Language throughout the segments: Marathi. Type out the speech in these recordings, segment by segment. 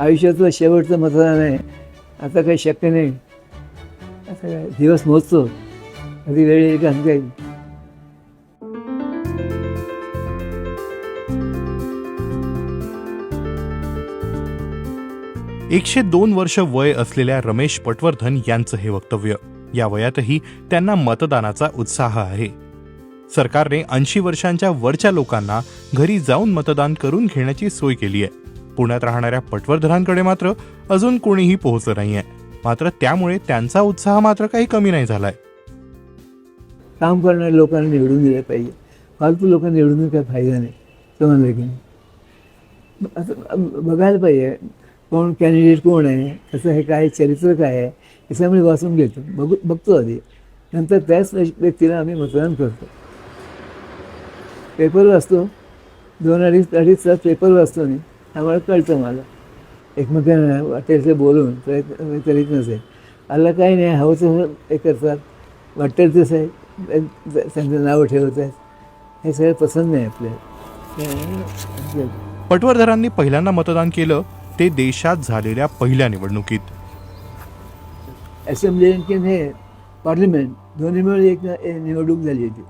आयुष्यातलं शेवटचं मतदान आहे. आता काही शक्य नाही. आता काय दिवस मोजतो. कधी वेळ येईल का काही एकशे दोन वर्ष वय असलेल्या रमेश पटवर्धन यांचं हे वक्तव्य. या वयातही त्यांना मतदानाचा उत्साह आहे. सरकारने ऐंशी वर्षांच्या वरच्या लोकांना घरी जाऊन मतदान करून घेण्याची सोय केली आहे. पुण्यात राहणाऱ्या पटवर्धनांकडे मात्र अजून कोणीही पोहोचलं नाहीये. मात्र त्यामुळे त्यांचा उत्साह मात्र काही कमी नाही झालाय. काम करणाऱ्या लोकांना निवडून दिलं पाहिजे. फालतू लोकांना निवडून काही फायदा नाही. समजलं की असं बघायला पाहिजे कोण कॅन्डिडेट कोण आहे कसं हे काय चरित्र काय आहे याच्यामुळे वाचून घेतो. बघू बघतो आधी. नंतर त्याच व्यक्तीला आम्ही मतदान करतो. पेपर वाचतो दोन अडीच अडीच तास पेपर वाचतो मी त्यामुळे कळतं मला. एकमेकांना वाटेल ते बोलून प्रयत्न करीत नसेल आला काही नाही हवं तसं हे करतात. वाटेल तसं आहे त्यांचं नावं ठेवत आहेत. हे सगळं पसंत नाही आपल्याला. पटवर्धनांनी पहिल्यांदा मतदान केलं ते देशात झालेल्या पहिल्या निवडणुकीत. असेंब्ली आणखीन हे पार्लिमेंट दोन्ही मिळून एक एक निवडणूक झाली होती.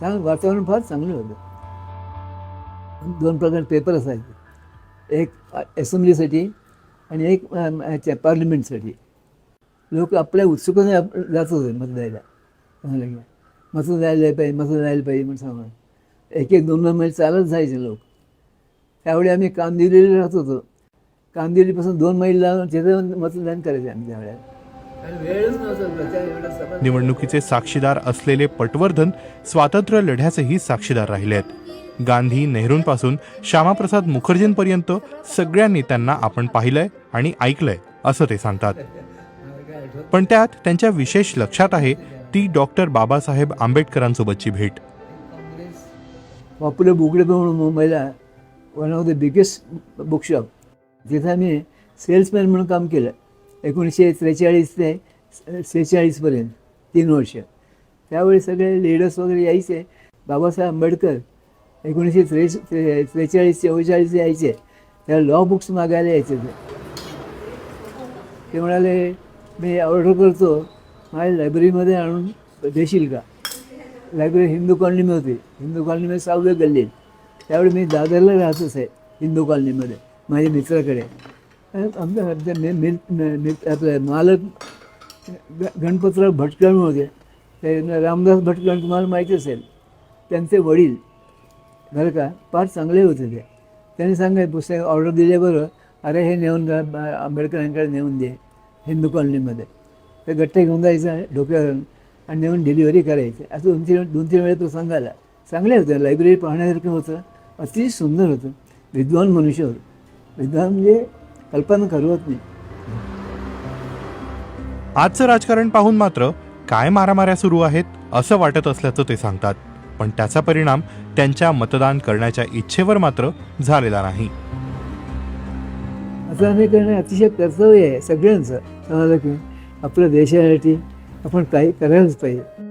चांगलं वातावरण फार चांगलं होतं. दोन प्रकार पेपर असायचे. एक असेंब्लीसाठी आणि एक ह्याच्या पार्लिमेंटसाठी लोक आपल्या उत्सुकतेने आप- जात होते मत द्यायला. की मतं द्यायला पाहिजे मतं द्यायला पाहिजे म्हणून सांगून. एक एक दोन दोन मैल चालत जायचे लोक. त्यावेळी आम्ही कामदिवलीला राहत होतो. कामदिवलीपासून दोन मैल लावून तिथे मतदान करायचे आम्ही त्यावेळेला निवडणुकीचे साक्षीदार असलेले पटवर्धन स्वातंत्र्य लढ्याचेही साक्षीदार राहिले आहेत. गांधी नेहरूंपासून श्यामाप्रसाद मुखर्जींपर्यंत सगळ्या नेत्यांना आपण पाहिलंय आणि ऐकलंय असं ते सांगतात. पण त्यात त्यांच्या विशेष लक्षात आहे ती डॉक्टर बाबासाहेब आंबेडकरांसोबतची भेट. पॉप्युलर बुकडे म्हणून मुंबईला one of the biggest bookshop तिथं आम्ही सेल्समॅन म्हणून काम केलं. एकोणीसशे त्रेचाळीस ते सेहेचाळीसपर्यंत तीन वर्ष. त्यावेळी सगळे लीडर्स वगैरे यायचे. बाबासाहेब आंबेडकर एकोणीसशे त्रे त्रेचाळीस चव्वेचाळीस यायचे. त्या लॉ बुक्स मागायला यायचे ते. ते म्हणाले मी ऑर्डर करतो. माझ्या लायब्ररीमध्ये आणून देशील का? लायब्ररी हिंदू कॉलनीमध्ये होती. हिंदू कॉलनीमध्ये सहाव्या गल्लीत. त्यावेळी मी दादरला राहतच आहे हिंदू कॉलनीमध्ये माझ्या मित्राकडे. आमच्या आमच्या मि- मित्र- मालक ग- गणपतराव भटकळ होते. ते रामदास भटकळ तुम्हाला माहिती असेल. त्यांचे वडील बरं का? फार चांगले होते ते. त्यांनी सांगाय पुस्तक ऑर्डर दिल्याबरोबर अरे हे नेऊन जा, आंबेडकरांकडे नेऊन दे हिंदू कॉलनीमध्ये ते गट्टे घेऊन जायचं डोक्यावर आणि नेऊन डिलिव्हरी करायची. असं दोन तीन दोन तीन वेळा तो सांगायला. चांगले होते. लायब्ररी पाहण्यासारखं होतं. अतिशय सुंदर होतं. विद्वान मनुष्य होतं. विद्वान म्हणजे कल्पना करवत नाही. आजचं राजकारण पाहून मात्र काय मारामाऱ्या सुरू आहेत असं वाटत असल्याचं ते सांगतात. पण त्याचा परिणाम त्यांच्या मतदान करण्याच्या इच्छेवर मात्र झालेला नाही. असं आम्ही करणं अतिशय कर्तव्य आहे सगळ्यांचं. समजलं की आपल्या देशासाठी आपण काही करायलाच पाहिजे.